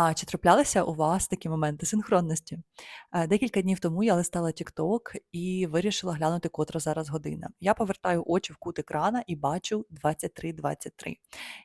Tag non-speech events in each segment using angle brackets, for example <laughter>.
А чи траплялися у вас такі моменти синхронності? Е, Декілька днів тому я листала TikTok і вирішила глянути, котра зараз година. Я повертаю очі в кут екрана і бачу 23.23.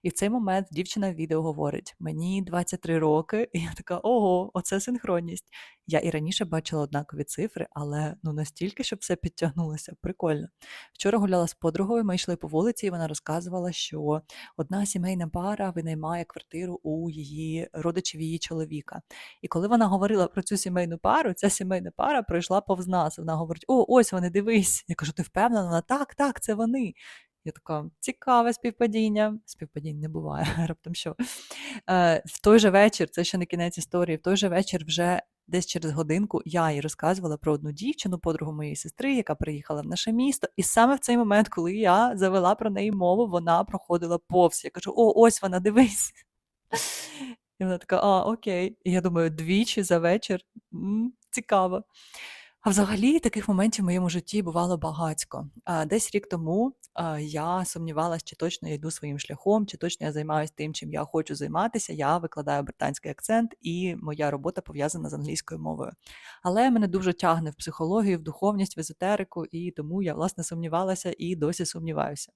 І в цей момент дівчина в відео говорить: мені 23 роки, і я така, ого, оце синхронність. Я і раніше бачила однакові цифри, але ну настільки, щоб все підтягнулося, прикольно. Вчора гуляла з подругою, ми йшли по вулиці, і вона розказувала, що одна сімейна пара винаймає квартиру у її родичів її чоловіка. І коли вона говорила про цю сімейну пару, ця сімейна пара пройшла повз нас. Вона говорить: О, ось вони, дивись. Я кажу, ти впевнена? Вона так, так, це вони. Я така цікаве співпадіння. Співпадінь не буває, <laughs> раптом що. Е, В той же вечір, це ще не кінець історії, в той же вечір вже. Десь через годинку я їй розказувала про одну дівчину, подругу моєї сестри, яка приїхала в наше місто. І саме в цей момент, коли я завела про неї мову, вона проходила повз. Я кажу: О, ось вона, дивись. І вона така: А, окей. І я думаю, двічі за вечір м, цікаво. А взагалі таких моментів в моєму житті бувало багатько. А, Десь рік тому я сумнівалася, чи точно я йду своїм шляхом, чи точно я займаюся тим, чим я хочу займатися. Я викладаю британський акцент, і моя робота пов'язана з англійською мовою. Але мене дуже тягне в психологію, в духовність, в езотерику, і тому я власне сумнівалася і досі сумніваюся.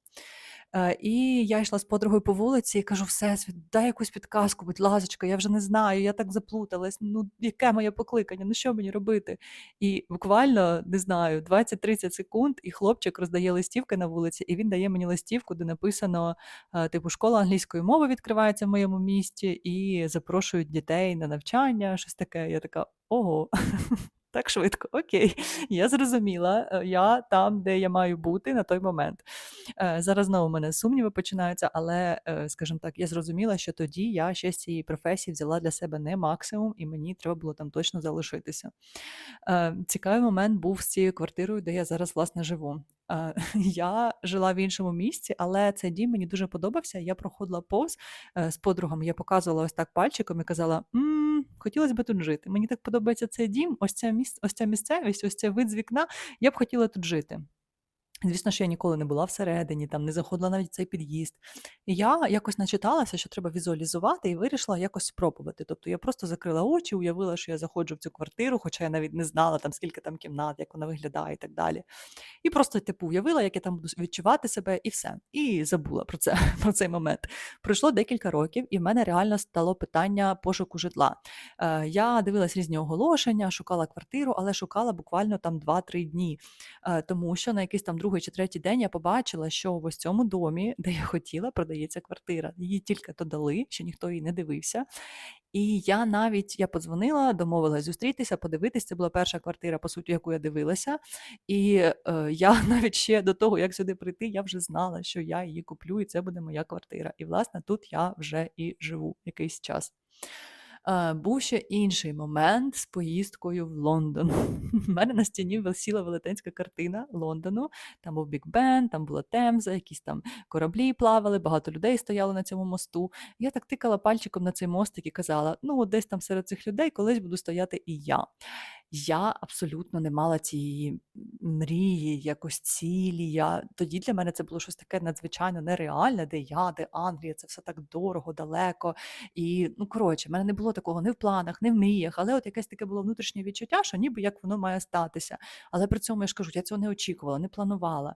Е, І я йшла з подругою по вулиці і кажу: Всесвіт, дай якусь підказку, будь ласочка, я вже не знаю, я так заплуталась. Ну, яке моє покликання? Ну що мені робити? І буквально не знаю, 20-30 секунд, і хлопчик роздає листівки на вулиці, і він дає мені листівку, де написано: е, типу, школа англійської мови відкривається в моєму місті, і запрошують дітей на навчання, щось таке. Я така, ого. Так швидко, окей, <laughs> я зрозуміла, е, я там, де я маю бути на той момент. Е, Зараз знову у мене сумніви починаються, але, е, скажімо так, я зрозуміла, що тоді я ще з цієї професії взяла для себе не максимум, і мені треба було там точно залишитися. Цікавий момент був з цією квартирою, де я зараз власне живу. <laughs> Я жила в іншому місці, але цей дім мені дуже подобався. Я проходила повз з подругами, я показувала ось так пальчиком і казала: «М, хотілося б тут жити. Мені так подобається цей дім, ось ця міс... ось ця місцевість, ось цей вид з вікна. Я б хотіла тут жити. Звісно, що я ніколи не була всередині, там не заходила навіть в цей під'їзд. І я якось начиталася, що треба візуалізувати, і вирішила якось спробувати. Тобто я просто закрила очі, уявила, що я заходжу в цю квартиру, хоча я навіть не знала, там скільки там кімнат, як вона виглядає і так далі. І просто, типу, уявила, як я там буду відчувати себе, і все. І забула про це, <laughs> про цей момент. Пройшло декілька років, і в мене реально стало питання пошуку житла. Е, Я дивилась різні оголошення, шукала квартиру, але шукала буквально там 2-3 дні, Е, тому що на якийсь там другий чи третій день я побачила, що в ось цьому домі, де я хотіла, продається квартира. Її тільки то дали, що ніхто її не дивився. І я навіть я подзвонила, домовилась зустрітися, подивитися. Це була перша квартира, по суті, яку я дивилася. І е, я <laughs> навіть ще до того, як сюди прийти, я вже знала, що я її куплю, і це буде моя квартира. І, власне, тут я вже і живу якийсь час. Е, Був ще інший момент з поїздкою в Лондон. <laughs> У мене на стіні висіла велетенська картина Лондону. Там був Біг Бен, там була Темза, якісь там кораблі плавали, багато людей стояло на цьому мосту. Я так тикала пальчиком на цей мостик і казала: ну, десь там серед цих людей колись буду стояти і я. Я абсолютно не мала цієї мрії, якось цілі. Я... Тоді для мене це було щось таке надзвичайно нереальне, де я, де Англія, це все так дорого, далеко. І, ну, коротше, в мене не було такого ні в планах, ні в мріях, але от якесь таке було внутрішнє відчуття, що ніби як воно має статися. Але при цьому я ж кажу, я цього не очікувала, не планувала.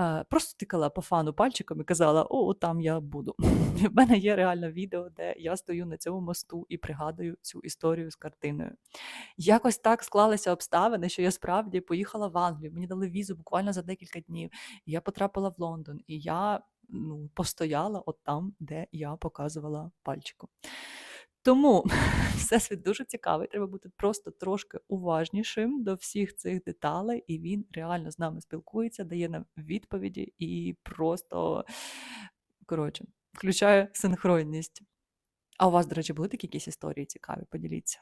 Е, Просто тикала по фану пальчиком і казала: О, там я буду. <laughs> В мене є реально відео, де я стою на цьому мосту і пригадую цю історію з картиною. Якось так склалися обставини, що я справді поїхала в Англію. Мені дали візу буквально за декілька днів. І я потрапила в Лондон, і я ну, постояла от там, де я показувала пальчиком. Тому <laughs> всесвіт дуже цікавий. Треба бути просто трошки уважнішим до всіх цих деталей, і він реально з нами спілкується, дає нам відповіді і просто коротше включає синхронність. А у вас, до речі, були такі якісь історії цікаві? Поділіться.